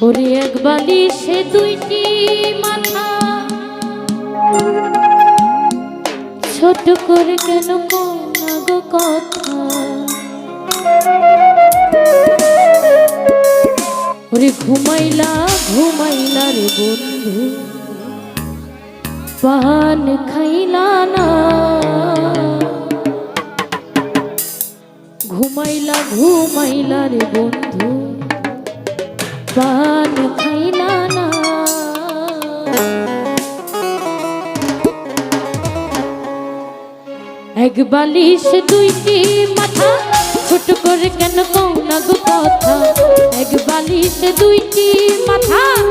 ওরে এক বালিশে দুইটি মাথা। ছোট করে কেন গো কথা? ওরে ঘুমাইলা ঘুমাইলা রে বন্ধু। পান খাইলা না। ঘুমাইলা ঘুমাইলা রে বন্ধু। এক বালিশ দুইটি মাথা ছোট করে কেন কৌ না গো কথা এক বালিশ দুইটি মাথা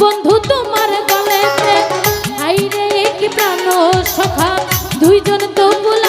বন্ধু তোমার গলেতে। হাইরে কি প্রাণ সখা দুইজন তো বলা